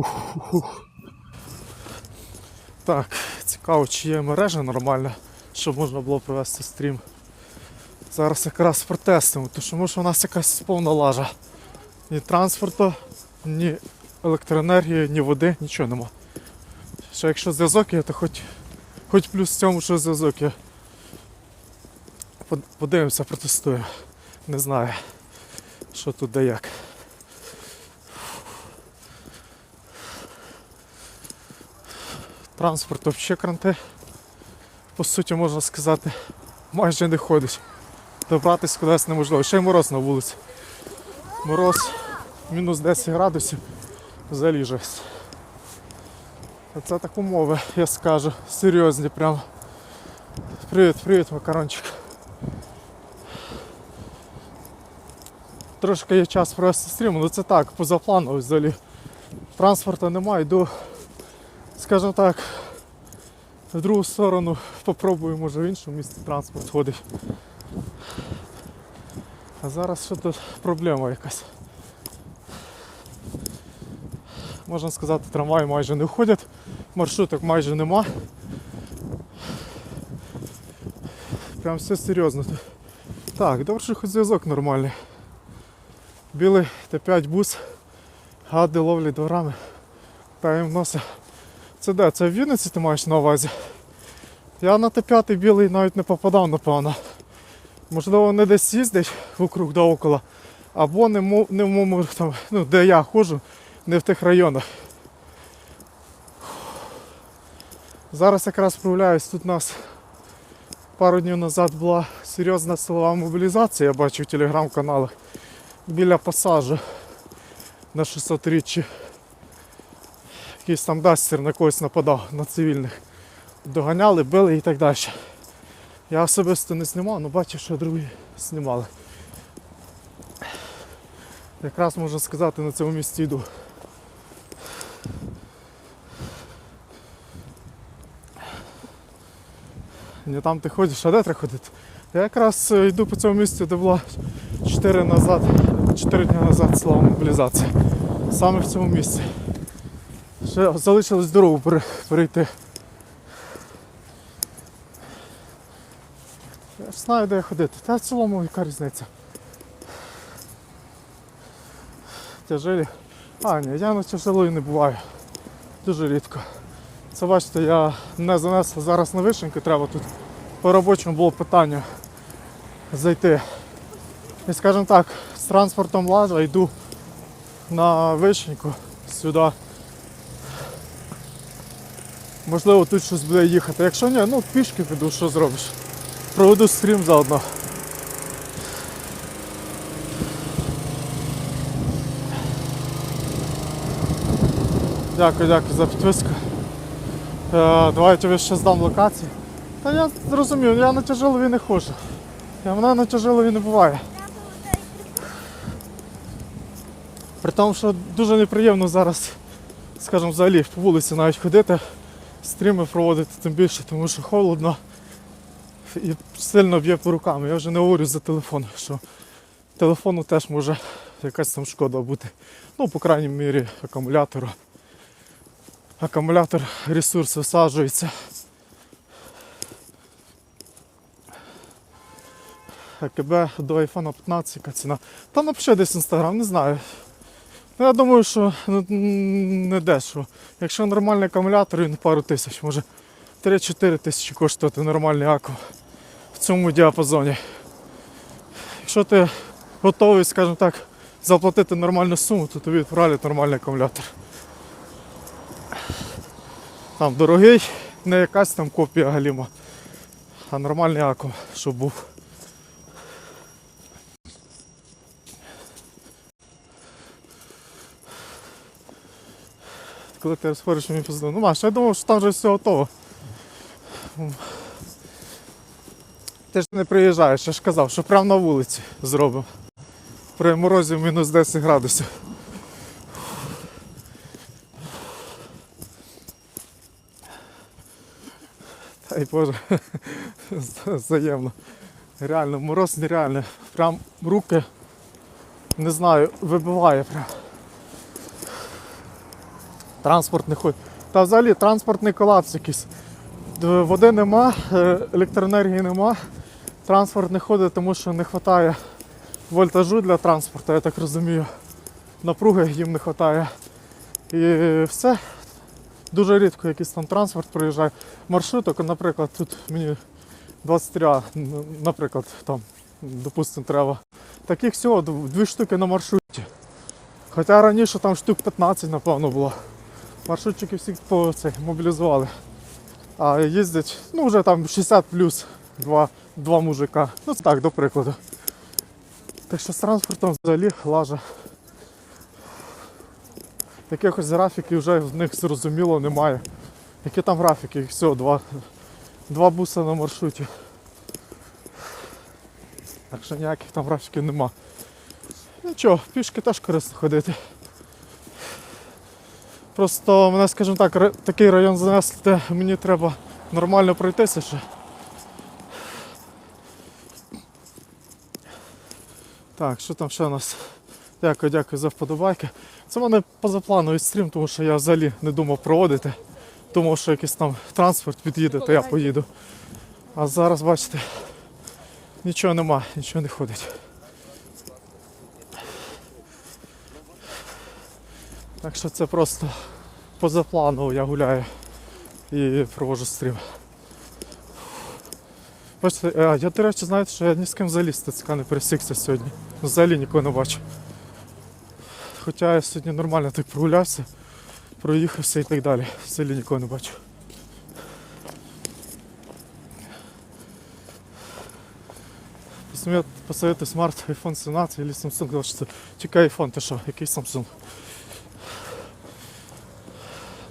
Ух. Так, цікаво, чи є мережа нормальна, щоб можна було провести стрім. Зараз якраз протестуємо, тому що у нас якась повна лажа. Ні транспорту, ні електроенергії, ні води, нічого нема. Ще якщо зв'язок є, то хоч, хоч плюс в цьому, що зв'язок є. Подивимося, протестуємо. Не знаю, що тут де як. Транспорт взагалі кранти. По суті, можна сказати, майже не ходить. Добратись кудись неможливо. Ще й мороз на вулиці. Мороз мінус 10 градусів. Взагалі жесть. Це так умови, я скажу. Серйозні прям. Привіт, привіт, макарончик. Трошки є час провести стрім, але це так, позапланово взагалі. Транспорту немає, йду, скажімо так, в другу сторону попробую, може в іншому місці транспорт ходить. А зараз що тут проблема якась. Можна сказати, трамваї майже не ходять, маршруток майже нема. Прям все серйозно. Так, добре, що хоч зв'язок нормальний. Білий Т5 бус, гади ловлять дворами. Та їм носа. Це де? Це в Вінниці ти маєш на увазі? Я на Т5 білий навіть не попадав, напевно. Можливо, вони десь їздять вокруг да около, або не, мо- не в моєму там, ну, де я ходжу, не в тих районах. Зараз якраз справляюсь, тут у нас пару днів назад була серйозна силова мобілізація, я бачу в телеграм-каналах біля пасажу на 600 річчі. Якийсь там дастер на когось нападав, на цивільних. Доганяли, били і так далі. Я особисто не знімав, але бачу, що другі знімали. Якраз можна сказати, на цьому місці йду. Не там ти ходиш, а де треба ходити? Я якраз е, йду по цьому місцю, де була 4 назад, 4 дні назад слава мобілізація. Саме в цьому місці. Ще залишилось дорогу пере- перейти. Я ж знаю, де ходити. Та в цілому яка різниця. Тяжелі. А, ні, я на тяжелої не буваю. Дуже рідко. Це бачите, я не занес зараз на вишеньки, треба тут по робочому було питання зайти. І скажімо так, з транспортом лажа йду на вишеньку сюди. Можливо, тут щось буде їхати. Якщо ні, ну пішки піду, що зробиш. Проведу стрім заодно. Дякую, дякую за підписку. Е, давай я тобі ще здам локації. Та я зрозумів, я на тяжелові не ходжу. Я мене на тяжелові не буває. При тому, що дуже неприємно зараз, скажімо, взагалі по вулиці навіть ходити, стріми проводити тим більше, тому що холодно і сильно б'є по рукам. Я вже не говорю за телефон, що телефону теж може якась там шкода бути. Ну, по крайній мірі, акумулятору. Акумулятор ресурс висаджується. АКБ до iPhone 15 яка ціна. Та напиши десь інстаграм, не знаю. Ну, я думаю, що ну, не дешево. Якщо нормальний акумулятор, він пару тисяч, може 3-4 тисячі коштувати нормальний акум в цьому діапазоні. Якщо ти готовий, скажімо так, заплатити нормальну суму, то тобі відправлять нормальний акумулятор. Там дорогий, не якась там копія галіма, а нормальний акум, щоб був. Коли ти розходиш, мені позвонив. Ну, Маш, я думав, що там вже все готово. Ти ж не приїжджаєш, я ж казав, що прямо на вулиці зробимо. При морозі мінус 10 градусів. Ай Боже, взаємно. Реально, мороз нереальний. Прям руки, не знаю, вибиває прям. Транспорт не ходить. Та взагалі транспортний колапс якийсь. Води нема, е, електроенергії нема. Транспорт не ходить, тому що не вистачає вольтажу для транспорту, я так розумію. Напруги їм не вистачає. І все. Дуже рідко якийсь там транспорт проїжджає. Маршруток, наприклад, тут мені 23, наприклад, там, допустимо, треба. Таких всього дві штуки на маршруті. Хоча раніше там штук 15, напевно, було. Маршрутчики всі по це, мобілізували. А їздять, ну вже там 60 плюс два, два мужика. Ну так, до прикладу. Так що з транспортом взагалі лажа. Якихось графіків вже в них зрозуміло немає. Які там графіки? Всього два, два буса на маршруті. Так що ніяких там графіків нема. Нічого, пішки теж корисно ходити. Просто мене, скажімо так, такий район занесли, де мені треба нормально пройтися ще. Так, що там ще у нас? Дякую, дякую за вподобайки. Це в мене позаплановий стрім, тому що я взагалі не думав проводити. Думав, що якийсь там транспорт під'їде, то я поїду. А зараз, бачите, нічого нема, нічого не ходить. Так що це просто позапланово я гуляю і проводжу стрім. Бачите, я, до речі, знаєте, що я ні з ким взагалі з не пересікся сьогодні. Взагалі нікого не бачу. Хоча я сьогодні нормально так прогулявся, проїхався і так далі. Взагалі нікого не бачу. Посоветуй смарт iPhone 17 или Samsung 24. Чекай iPhone, ти що, який Samsung?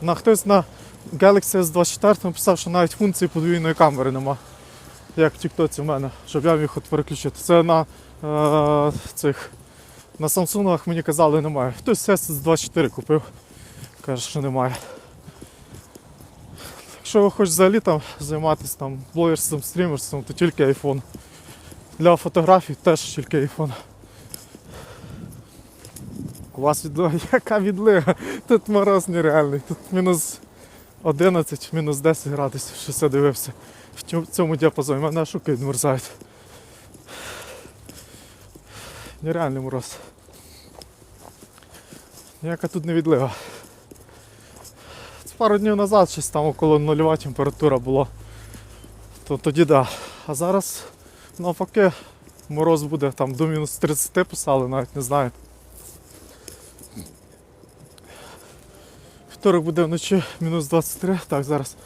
На хтось на Galaxy S24 написав, що навіть функції подвійної камери нема. Як в Тіктоці в мене, щоб я міг от переключити. Це на е, цих на Samsung мені казали немає. Хтось S24 купив. Каже, що немає. Якщо ви хочете взагалі там займатися там блогерством, стрімерством, то тільки iPhone. Для фотографій теж тільки iPhone. У вас відлига, яка відлига? Тут мороз нереальний. Тут мінус 11, мінус 10 градусів, що все дивився. В цьому- діапазоні. Мене шуки відмерзають. Нереальний мороз. Ніяка тут не відлига. Це пару днів назад щось там около нульова температура була. То тоді да. А зараз навпаки мороз буде там до мінус 30 писали, навіть не знаю. Вторик буде вночі мінус 23. Так, зараз.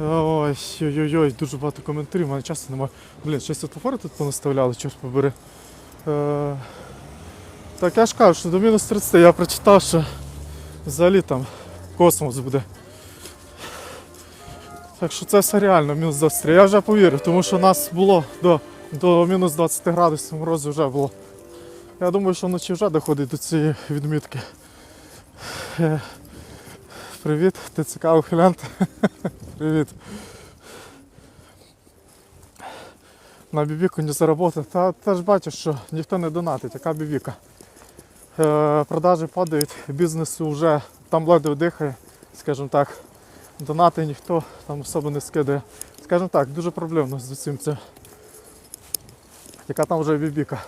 Ой, ой-ой-ой, дуже багато коментарів, у мене часу немає. Блін, щось світлофори тут понаставляли, чорт побери. Е, так я ж кажу, що до мінус 30 я прочитав, що взагалі там космос буде. Так що це все реально, мінус 23. Я вже повірив, тому що нас було до, до мінус 20 градусів морозу вже було. Я думаю, що вночі вже доходить до цієї відмітки. Привіт, ти цікавий хилянт. Привіт. На бібіку не заработав. Та, та ж бачиш, що ніхто не донатить, яка бібіка. Е, продажі падають, бізнесу вже там ледве дихає, скажімо так. Донати ніхто там особо не скидає. Скажімо так, дуже проблемно з усім цим. Яка там вже бібіка.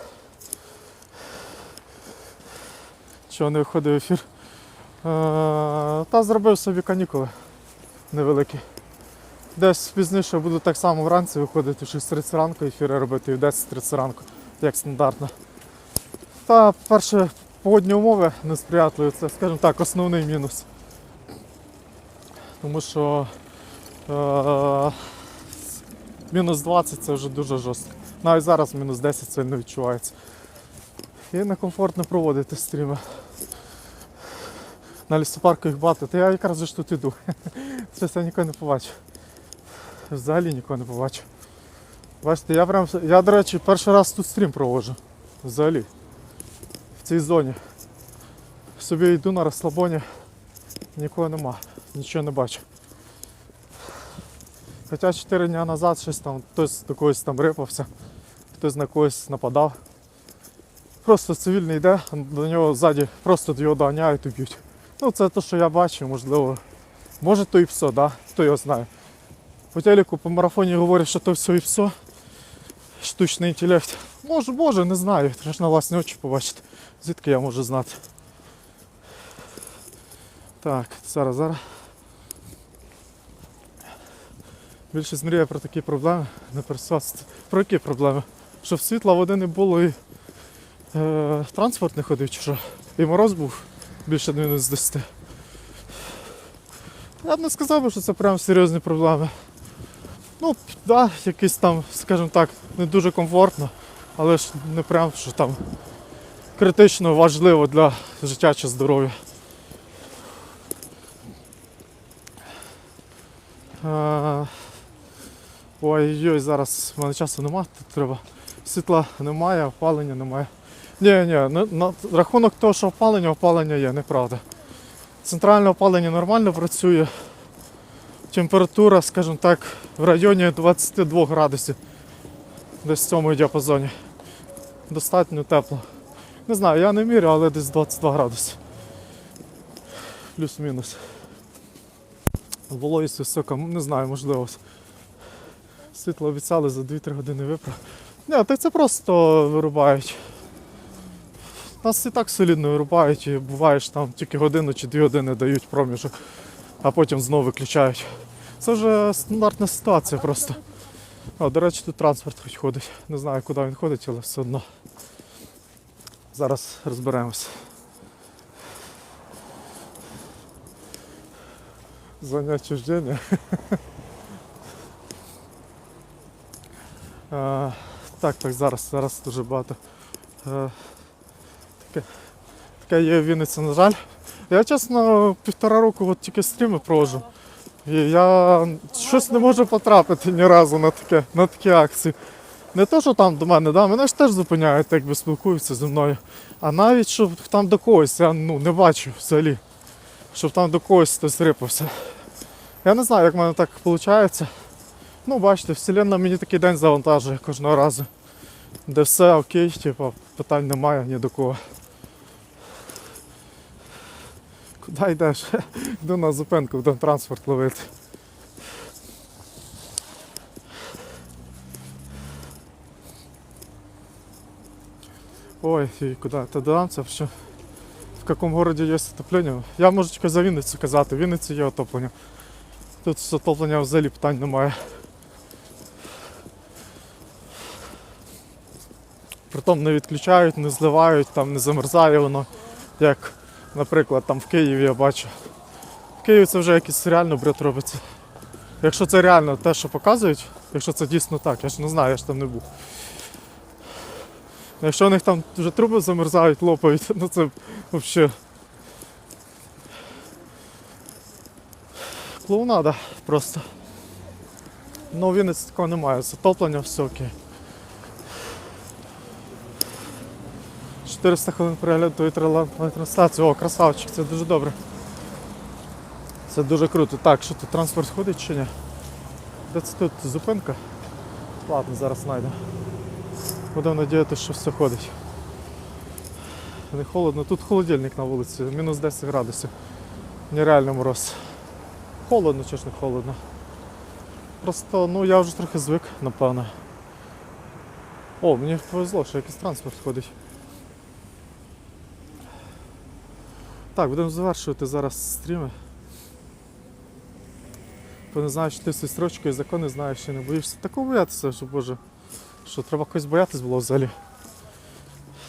Чого не виходить в ефір? Е, Та зробив собі канікули невеликі. Десь пізніше буду так само вранці виходити в 6.30 ранку ефіри робити і в 10.30 ранку, як стандартно. Та перше погодні умови несприятливі, це, скажімо так, основний мінус. Тому що е, мінус 20 це вже дуже жорстко. Навіть зараз мінус 10 це не відчувається. І некомфортно проводити стріми. На лісопарку їх багато, та я якраз же ж тут іду. Це я нікого не побачу. Взагалі нікого не побачу. Бачите, я прям. Я, до речі, перший раз тут стрім проводжу. Взагалі. В цій зоні. Собі йду на розслабоні, нікого нема, нічого не бачу. Хоча 4 дні назад щось там, хтось до когось там рипався, хтось на когось нападав. Просто цивільний йде, до нього ззаді просто його доганяють і б'ють. Ну, це те, що я бачив, можливо. Може то і псо, да? хто його знає. По телеку по марафоні говорять, що то все і псо. Штучний інтелект. Може, може, не знаю. Треба ж на власні очі побачити. Звідки я можу знати. Так, зараз, зараз. Більшість мріє про такі проблеми, не про. Про які проблеми? Щоб світла води не було і е, транспорт не ходив, чи що? І мороз був більше мінус 10. Я б не сказав би, що це прям серйозні проблеми. Ну, да, якісь там, скажімо так, не дуже комфортно, але ж не прям, що там критично важливо для життя чи здоров'я. Ой-ой, зараз в мене часу немає, тут треба. Світла немає, опалення немає. Ні, ні, на, рахунок того, що опалення, опалення є, неправда. Центральне опалення нормально працює. Температура, скажімо так, в районі 22 градусів. Десь в цьому діапазоні. Достатньо тепло. Не знаю, я не мірю, але десь 22 градуси. Плюс-мінус. Вологість висока, не знаю, можливо. Світло обіцяли за 2-3 години виправ. Ні, так це просто вирубають. Нас і так солідно вирубають, і буваєш там тільки годину чи дві години дають проміжок, а потім знову виключають. Це вже стандартна ситуація просто. О, до речі, тут транспорт хоч ходить. Не знаю, куди він ходить, але все одно. Зараз розберемося. Зайняття чуждення. Е, Так, так, зараз, зараз дуже багато. Таке, таке є в Вінниці, на жаль. Я чесно півтора року от тільки стріми проводжу. І я щось не можу потрапити ні разу на таке, на такі акції. Не то, що там до мене, да, мене ж теж зупиняють, якби спілкуються зі мною. А навіть щоб там до когось, я ну, не бачу взагалі. Щоб там до когось хтось рипався. Я не знаю, як в мене так виходить. Ну, бачите, вселенна мені такий день завантажує кожного разу. Де все окей, типу, питань немає ні до кого. Куди йдеш? Йду на зупинку, будемо транспорт ловити. Ой, и куда? Та додамся, що в якому городі є отоплення? Я можу тільки за Вінницю казати, в Вінниці є отоплення. Тут з отоплення взагалі питань немає. Притом не відключають, не зливають, там не замерзає воно, як, наприклад, там в Києві я бачу. В Києві це вже якийсь реально бред робиться. Якщо це реально те, що показують, якщо це дійсно так, я ж не знаю, я ж там не був. Якщо у них там вже труби замерзають, лопають, ну це взагалі. Клоунада просто. Ну, в Вінниці такого немає, затоплення, все окей. 400 хвилин перегляду трансляцію. трансляцію. О, красавчик, це дуже добре. Це дуже круто. Так, що тут транспорт ходить чи ні? Де це тут зупинка? Ладно, зараз знайду. Будемо надіятися, що все ходить. Не холодно. Тут холодильник на вулиці, мінус 10 градусів. Нереально мороз. Холодно, чи ж не холодно. Просто ну я вже трохи звик, напевно. О, мені повезло, що якийсь транспорт ходить. Так, будемо завершувати зараз стріми. Бо не знаю, що ти зі строчкою закони знаєш, чи не боїшся. Такого боятися, що боже. Що треба когось боятись було взагалі.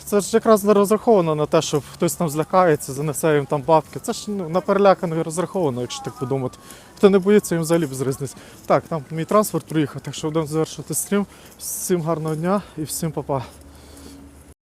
Це ж якраз не розраховано на те, що хтось там злякається, занесе їм там бабки. Це ж ну, на переляканих розраховано, якщо так подумати. Хто не боїться, їм взагалі без різниці. Так, там мій транспорт приїхав, так що будемо завершувати стрім. Всім гарного дня і всім па-па.